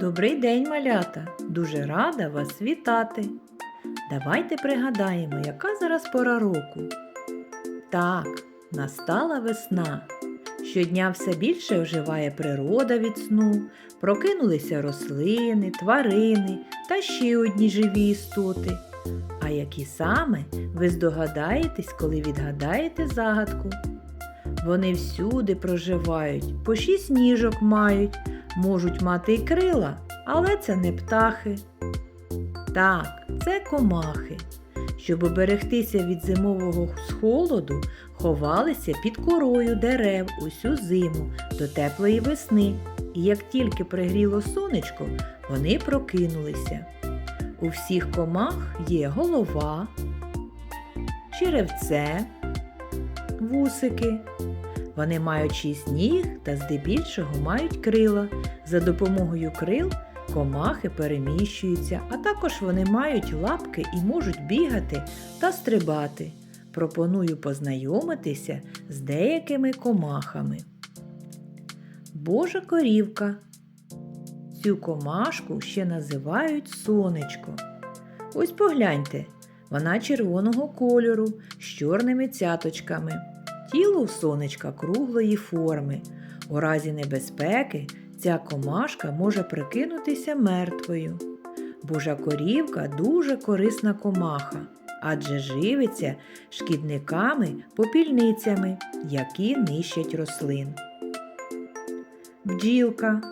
Добрий день, малята! Дуже рада вас вітати. Давайте пригадаємо, яка зараз пора року. Так, настала весна. Щодня все більше оживає природа від сну, прокинулися рослини, тварини та ще одні живі істоти. А які саме ви здогадаєтесь, коли відгадаєте загадку? Вони всюди проживають, по шість ніжок мають, можуть мати й крила, але це не птахи. Так, це комахи. Щоб оберегтися від зимового холоду, ховалися під корою дерев усю зиму до теплої весни. І як тільки пригріло сонечко, вони прокинулися. У всіх комах є голова, черевце, вусики. Вони мають шість ніг та здебільшого мають крила. За допомогою крил комахи переміщуються, а також вони мають лапки і можуть бігати та стрибати. Пропоную познайомитися з деякими комахами. Божа корівка. Цю комашку ще називають сонечко. Ось погляньте, вона червоного кольору з чорними цяточками. Тіло сонечка круглої форми. У разі небезпеки ця комашка може прикинутися мертвою. Божа корівка дуже корисна комаха, адже живиться шкідниками попільницями, які нищать рослин. Бджілка.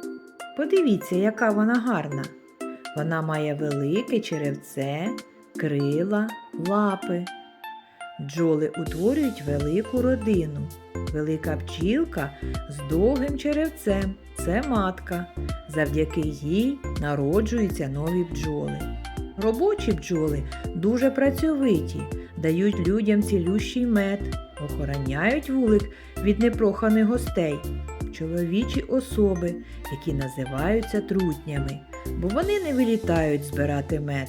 Подивіться, яка вона гарна. Вона має велике черевце, крила, лапи. Бджоли утворюють велику родину. Велика бджілка з довгим черевцем це матка. Завдяки їй народжуються нові бджоли. Робочі бджоли дуже працьовиті, дають людям цілющий мед, охороняють вулик від непроханих гостей, чоловічі особи, які називаються трутнями, бо вони не вилітають збирати мед.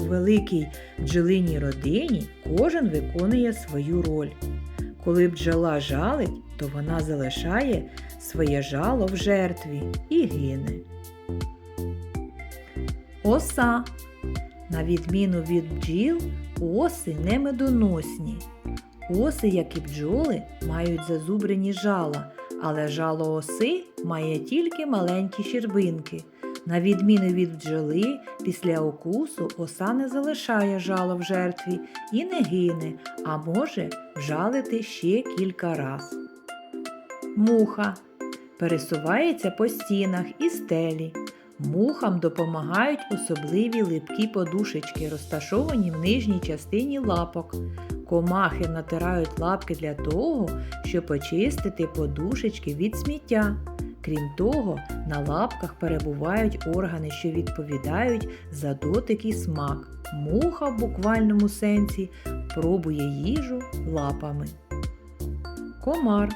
У великій бджолиній родині кожен виконує свою роль. Коли бджола жалить, то вона залишає своє жало в жертві і гине. Оса. На відміну від бджіл, оси не медоносні. Оси, як і бджоли, мають зазубрені жала, але жало оси має тільки маленькі щербинки. На відміну від бджоли, після укусу оса не залишає жало в жертві і не гине, а може вжалити ще кілька раз. Муха пересувається по стінах і стелі. Мухам допомагають особливі липкі подушечки, розташовані в нижній частині лапок. Комахи натирають лапки для того, щоб очистити подушечки від сміття. Крім того, на лапках перебувають органи, що відповідають за дотик і смак. Муха в буквальному сенсі пробує їжу лапами. Комар.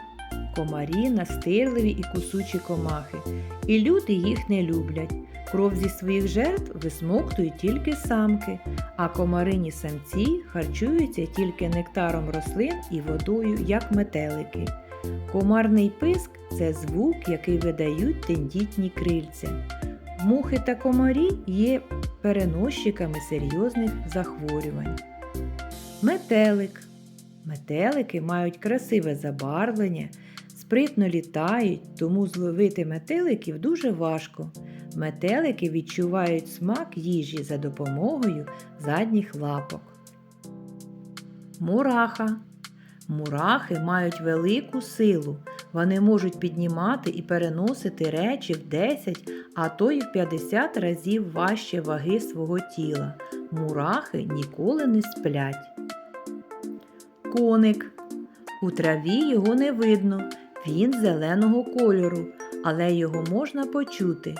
Комарі настирливі і кусучі комахи, і люди їх не люблять. Кров зі своїх жертв висмоктують тільки самки, а комарині самці харчуються тільки нектаром рослин і водою, як метелики. Комарний писк це звук, який видають тендітні крильця. Мухи та комарі є переносчиками серйозних захворювань. Метелик. Метелики мають красиве забарвлення, спритно літають, тому зловити метеликів дуже важко. Метелики відчувають смак їжі за допомогою задніх лапок. Мураха. Мурахи мають велику силу. Вони можуть піднімати і переносити речі в 10, а то й в 50 разів важче ваги свого тіла. Мурахи ніколи не сплять. Коник. У траві його не видно. Він зеленого кольору, але його можна почути.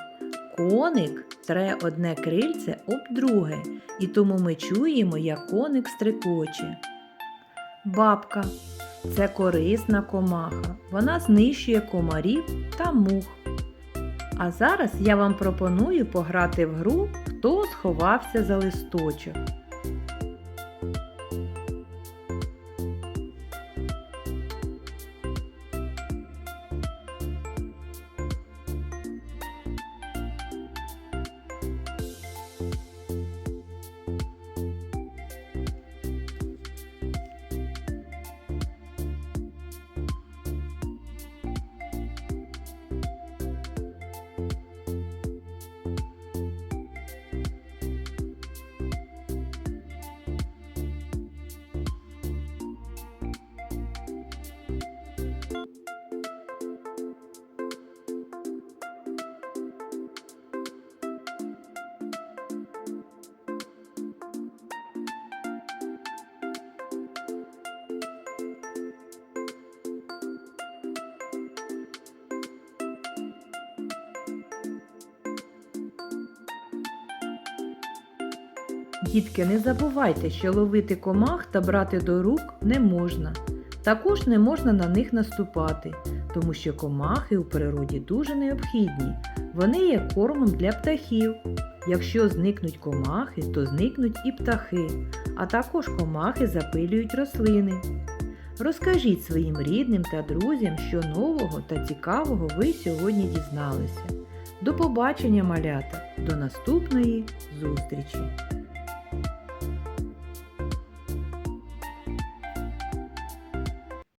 Коник тре одне крильце об друге, і тому ми чуємо, як коник стрикоче. Бабка це корисна комаха. Вона знищує комарів та мух. А зараз я вам пропоную пограти в гру Хто сховався за листочок. Дітки, не забувайте, що ловити комах та брати до рук не можна. Також не можна на них наступати, тому що комахи у природі дуже необхідні. Вони є кормом для птахів. Якщо зникнуть комахи, то зникнуть і птахи, а також комахи запилюють рослини. Розкажіть своїм рідним та друзям, що нового та цікавого ви сьогодні дізналися. До побачення, малята! До наступної зустрічі!